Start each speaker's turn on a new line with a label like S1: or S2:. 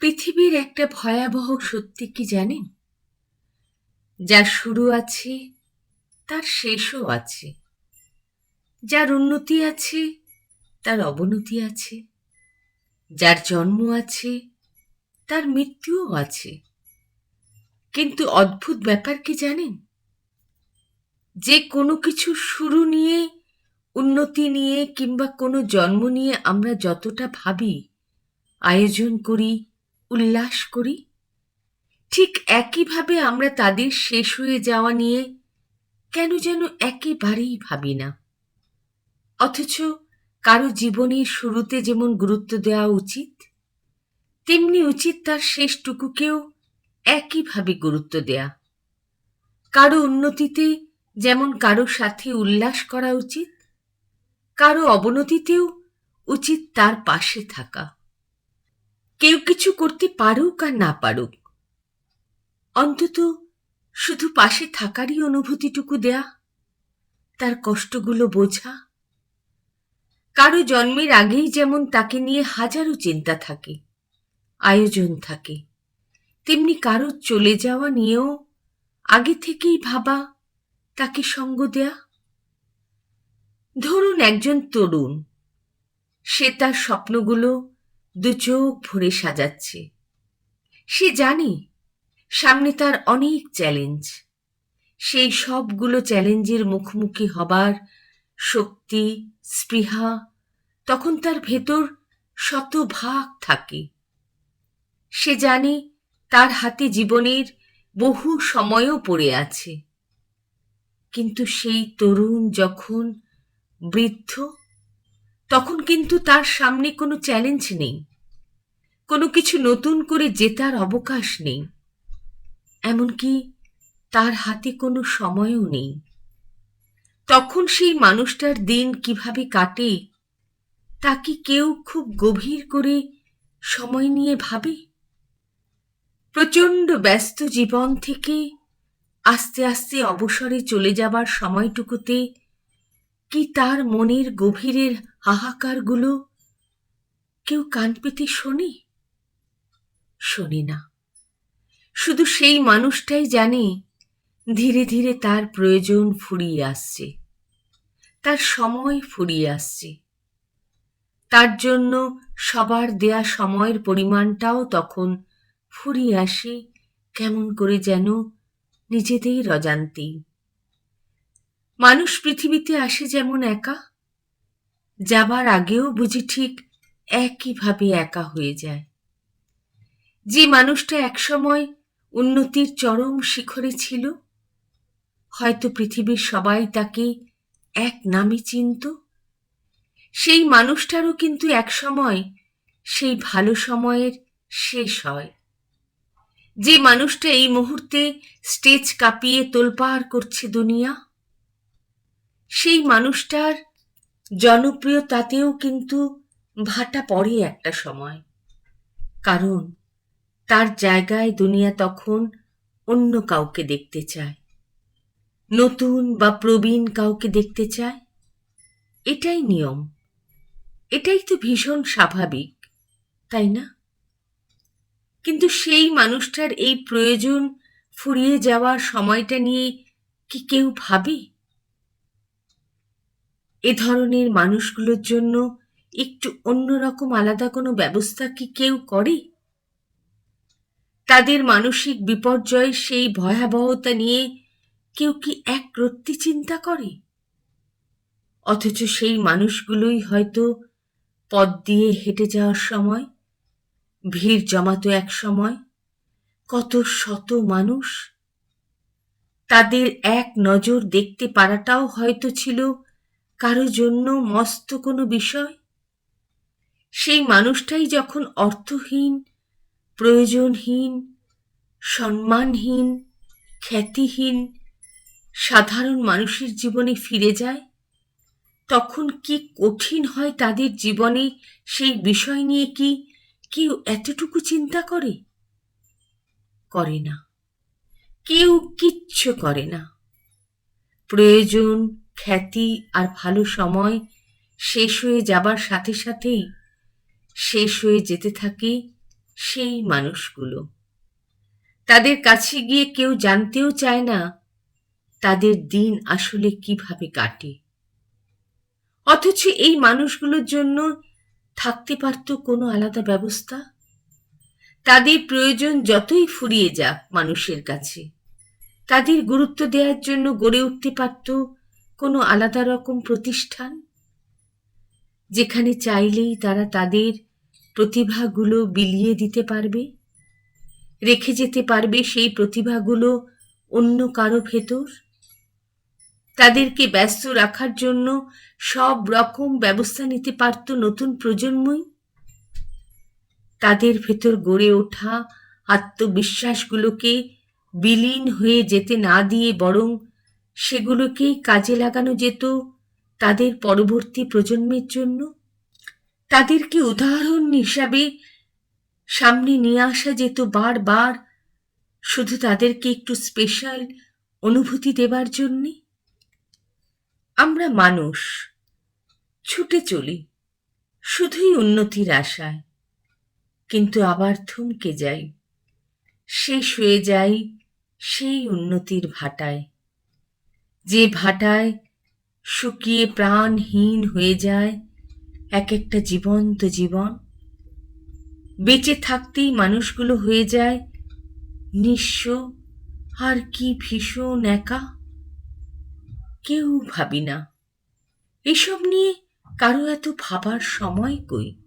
S1: পৃথিবীর একটা ভয়াবহ সত্যি কি জানেন? যার শুরু আছে, তার শেষও আছে। যার উন্নতি আছে, তার অবনতি আছে। যার জন্ম আছে, তার মৃত্যুও আছে। কিন্তু অদ্ভুত ব্যাপার কি জানেন? যে কোনো কিছু শুরু নিয়ে, উন্নতি নিয়ে কিংবা কোনো জন্ম নিয়ে আমরা যতটা ভাবি, আয়োজন করি উল্লাস করি। ঠিক একইভাবে আমরা তাদের শেষ হয়ে যাওয়া নিয়ে কেন যেন একেবারেই ভাবি না। অথচ কারও জীবনের শুরুতে যেমন গুরুত্ব দেওয়া উচিত, তেমনি উচিত তার শেষটুকুকেও একইভাবে গুরুত্ব দেয়া। কারও উন্নতিতে যেমন কারও সাথে উল্লাস করা উচিত, কারও অবনতিতেও উচিত তার পাশে থাকা। কেউ কিছু করতে পারুক আর না পারুক। অন্তত শুধু পাশে থাকারই অনুভূতিটুকু দেয়া, তার কষ্টগুলো বোঝা। কারও জন্মের আগেই যেমন তাকে নিয়ে হাজারো চিন্তা থাকে, আয়োজন থাকে, তেমনি কারও চলে যাওয়া নিয়েও আগে থেকেই ভাবা, তাকে সঙ্গ দেয়া। ধরুন একজন তরুণ, সে তার স্বপ্নগুলো দু চোখ ভরে সাজাচ্ছে। সে জানে, সামনে তার অনেক চ্যালেঞ্জ। সেই সবগুলো চ্যালেঞ্জের মুখোমুখি হবার শক্তি, স্পৃহা, তখন তার ভেতর শতভাগ থাকে। সে জানে, তার হাতে জীবনের বহু সময়ও পড়ে আছে। কিন্তু সেই তরুণ যখন বৃদ্ধ তখন কিন্তু তার সামনে কোনো চ্যালেঞ্জ নেই। কোনো কিছু নতুন করে জেতার অবকাশ নেই। এমনকি তার হাতে কোনো সময়ও নেই। তখন সেই মানুষটার দিন কীভাবে কাটে, তা কি কেউ খুব গভীর করে সময় নিয়ে ভাবে? প্রচণ্ড ব্যস্ত জীবন থেকে আস্তে আস্তে অবসরে চলে যাবার সময়টুকুতে কি তার মনের গভীরের হাহাকারগুলো? কেউ কান পেতে শোনে? শোনে না। শুধু সেই মানুষটাই জানে, ধীরে ধীরে তার প্রয়োজন ফুরিয়ে আসছে। তার সময় ফুরিয়ে আসছে। তার জন্য সবার দেয়া সময়ের পরিমাণটাও তখন ফুরিয়ে আসে, কেমন করে যেন নিজেদের অজান্তেই। মানুষ পৃথিবীতে আসে যেমন একা, যাবার আগেও বুঝি ঠিক একইভাবে একা হয়ে যায়। যে মানুষটা একসময় উন্নতির চরম শিখরে ছিল, হয়তো পৃথিবীর সবাই তাকে এক নামে চিনত। সেই মানুষটারও কিন্তু একসময় সেই ভালো সময়ের শেষ হয়। যে মানুষটা এই মুহূর্তে স্টেজ কাঁপিয়ে তোলপাড় করছে দুনিয়া সেই মানুষটার জনপ্রিয়তাতেও কিন্তু ভাটা পড়ে একটা সময়। কারণ তার জায়গায় দুনিয়া তখন অন্য কাউকে দেখতে চায়। নতুন বা প্রবীণ কাউকে দেখতে চায়। এটাই নিয়ম। এটাই তো ভীষণ স্বাভাবিক, তাই না? কিন্তু সেই মানুষটার এই প্রয়োজন ফুরিয়ে যাওয়ার সময়টা নিয়ে কি কেউ ভাবে? এ ধরনের মানুষগুলোর জন্য একটু অন্যরকম আলাদা কোনো ব্যবস্থা কি কেউ করে? তাদের মানসিক বিপর্যয় সেই ভয়াবহতা নিয়ে কেউ কি এক রত্তি চিন্তা করে? অথচ সেই মানুষগুলোই হয়তো পথ দিয়ে হেঁটে যাওয়ার সময়, ভিড় জমাতো এক সময়, কত শত মানুষ। তাদের এক নজর দেখতে পারাটাও হয়তো ছিল কারও জন্য মস্ত কোনো বিষয়? সেই মানুষটাই যখন অর্থহীন, প্রয়োজনহীন, সম্মানহীন, খ্যাতিহীন, সাধারণ মানুষের জীবনে ফিরে যায়, তখন কি কঠিন হয় তাদের জীবনে সেই বিষয় নিয়ে কি কেউ এতটুকু চিন্তা করে? করে না। কেউ কিচ্ছু করে না। প্রয়োজন খ্যাতি আর ভালো সময় শেষ হয়ে যাবার সাথে সাথেই শেষ হয়ে যেতে থাকে সেই মানুষগুলো। তাদের কাছে গিয়ে কেউ জানতেও চায় না তাদের দিন আসলে কীভাবে কাটে। অথচ এই মানুষগুলোর জন্য থাকতে পারত কোনো আলাদা ব্যবস্থা? তাদের প্রয়োজন যতই ফুরিয়ে যাক মানুষের কাছে, তাদের গুরুত্ব দেওয়ার জন্য গড়ে উঠতে পারত কোনো আলাদা রকম প্রতিষ্ঠান? যেখানে চাইলেই তারা তাদের প্রতিভাগুলো বিলিয়ে দিতে পারবে? রেখে যেতে পারবে সেই প্রতিভাগুলো অন্য কারও ভেতর? তাদেরকে ব্যস্ত রাখার জন্য সব রকম ব্যবস্থা নিতে পারত নতুন প্রজন্মই? তাদের ভেতর গড়ে ওঠা আত্মবিশ্বাসগুলোকে বিলীন হয়ে যেতে না দিয়ে বরং সেগুলোকেই কাজে লাগানো যেত তাদের পরবর্তী প্রজন্মের জন্য। তাদেরকে উদাহরণ হিসাবে সামনে নিয়ে আসা যেত বারবার, শুধু তাদেরকে একটু স্পেশাল অনুভূতি দেবার জন্যে। আমরা মানুষ, ছুটে চলি, শুধুই উন্নতির আশায়, কিন্তু আবার থমকে যাই, শেষ হয়ে যাই সেই উন্নতির ভাটায়। যে ভাটায় শুকিয়ে প্রাণহীন হয়ে যায় এক একটা জীবন্ত জীবন। বেঁচে থাকতেই মানুষগুলো হয়ে যায় নিঃস্ব, আর কি ভীষণ একা? কেউ ভাবি না এসব নিয়ে কারও এত ভাবার সময় কই?